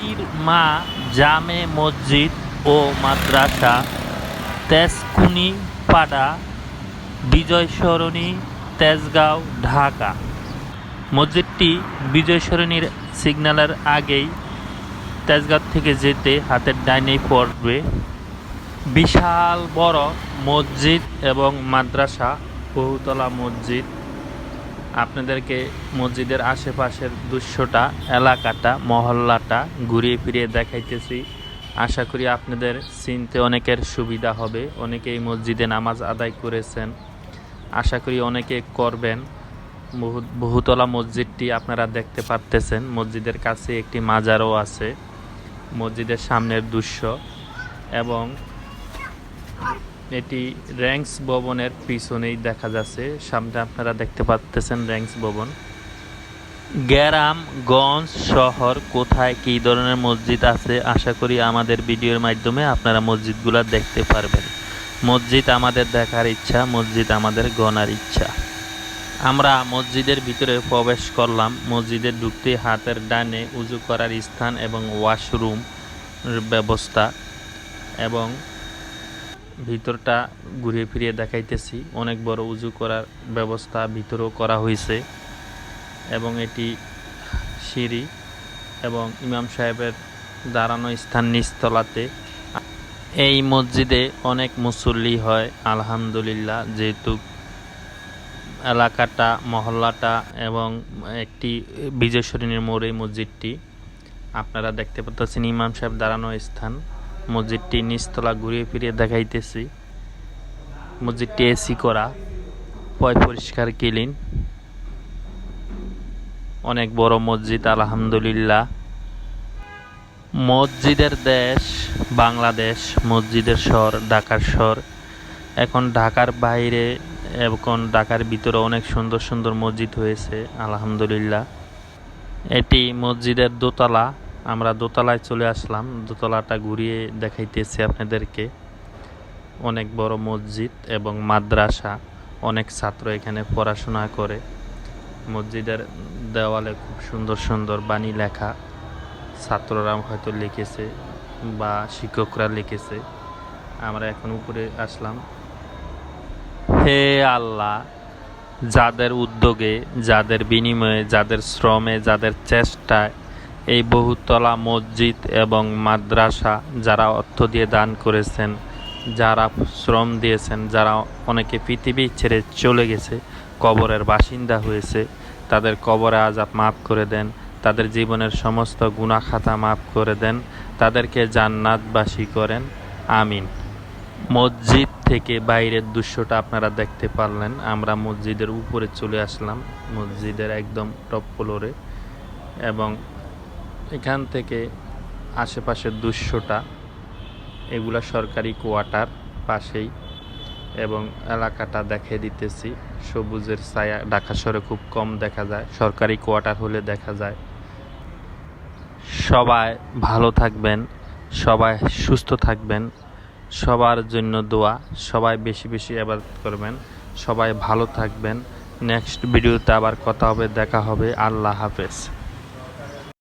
পীর, মা, জামে মসজিদ ও মাদ্রাসা, তেজকুনি পাড়া বিজয় সরণি তেজগাঁও, ঢাকা। মসজিদটি বিজয় সরণির সিগন্যালের আগেই তেজগাঁও থেকে যেতে হাতের ডাইনে পড়বে। বিশাল বড় মসজিদ এবং মাদ্রাসা, বহুতলা মসজিদ। আপনাদেরকে মসজিদের আশেপাশের দৃশ্যটা, এলাকাটা, মহল্লাটা ঘুরিয়ে ফিরিয়ে দেখাইতেছি। আশা করি আপনাদের চিনতে অনেকের সুবিধা হবে। অনেকেই মসজিদে নামাজ আদায় করেছেন। আশা করি অনেকে করবেন। বহু বহুতলা মসজিদটি আপনারা দেখতে পারতেছেন। মসজিদের কাছে একটি মাজারও আছে। মসজিদের সামনের দৃশ্য এবং এটি র্যাঙ্কস ভবনের পিছনেই দেখা যাচ্ছে। সামনে আপনারা দেখতে পাচ্তেছেন র্যাঙ্কস ভবন। গ্রাম গঞ্জ শহর কোথায়, কী ধরনের মসজিদ আছে, আশা করি আমাদের ভিডিওর মাধ্যমে আপনারা মসজিদগুলো দেখতে পারবেন। মসজিদ আমাদের দেখার ইচ্ছা, মসজিদ আমাদের গণার ইচ্ছা। আমরা মসজিদের ভিতরে প্রবেশ করলাম। মসজিদে ঢুকতে হাতের ডানে উজু করার স্থান এবং ওয়াশরুম ব্যবস্থা এবং ভিতরটা ঘুরিয়ে ফিরিয়ে দেখাইতেছি। অনেক বড় উজু করার ব্যবস্থা ভিতরেও করা হয়েছে এবং এটি সিঁড়ি এবং ইমাম সাহেবের দাঁড়ানো স্থান নিচতলাতে। এই মসজিদে অনেক মুসল্লি হয়, আলহামদুলিল্লাহ। যেহেতু এলাকাটা, মহল্লাটা এবং একটি বিজয়সরিণীর মোড়ে মসজিদটি। আপনারা দেখতে পাচ্ছেন ইমাম সাহেব দাঁড়ানো স্থান। মসজিদটি নিচতলা ঘুরিয়ে ফিরিয়ে দেখাইতেছি। মসজিদটি এসি করা, পয় পরিষ্কার, ক্লিন। অনেক বড় মসজিদ, আলহামদুলিল্লাহ। মসজিদের দেশ বাংলাদেশ, মসজিদের শহর ঢাকার শহর। এখন ঢাকার বাইরে, এখন ঢাকার ভিতরে অনেক সুন্দর সুন্দর মসজিদ হয়েছে, আলহামদুলিল্লাহ। এটি মসজিদের দোতলা। আমরা দোতলায় চলে আসলাম। দোতলাটা ঘুরিয়ে দেখাইতেছি আপনাদেরকে। অনেক বড় মসজিদ এবং মাদ্রাসা। অনেক ছাত্র এখানে পড়াশোনা করে। মসজিদের দেওয়ালে খুব সুন্দর সুন্দর বাণী লেখা। ছাত্ররা হয়তো লিখেছে বা শিক্ষকরা লিখেছে। আমরা এখন উপরে আসলাম। হে আল্লাহ, যাদের উদ্যোগে, যাদের বিনিময়ে, যাদের শ্রমে, যাদের চেষ্টায় এই বহুতলা মসজিদ এবং মাদ্রাসা যারা অর্থ দিয়ে দান করেছেন, যারা শ্রম দিয়েছেন, যারা অনেকে পৃথিবী ছেড়ে চলে গেছে, কবরের বাসিন্দা হয়েছে, তাদের কবরে আজাব মাফ করে দেন, তাদের জীবনের সমস্ত গুণাখাতা মাফ করে দেন, তাদেরকে জান্নাতবাসী করেন। আমিন। মসজিদ থেকে বাইরের দৃশ্যটা আপনারা দেখতে পারলেন। আমরা মসজিদের উপরে চলে আসলাম। মসজিদের একদম টপ ফ্লোরে এবং এখান থেকে আশেপাশের দৃশ্যটা এগুলা সরকারি কোয়ার্টার পাশেই, এবং এলাকাটা দেখে দিতেছি। সবুজের ছায়া, ঢাকা শহরে খুব কম দেখা যায়, সরকারি কোয়ার্টার হলে দেখা যায়। সবাই ভালো থাকবেন, সবাই সুস্থ থাকবেন, সবার জন্য দোয়া, সবাই বেশি বেশি আবাদত করবেন, সবাই ভালো থাকবেন। নেক্সট ভিডিওতে আবার কথা হবে, দেখা হবে, আল্লাহ হাফেজ।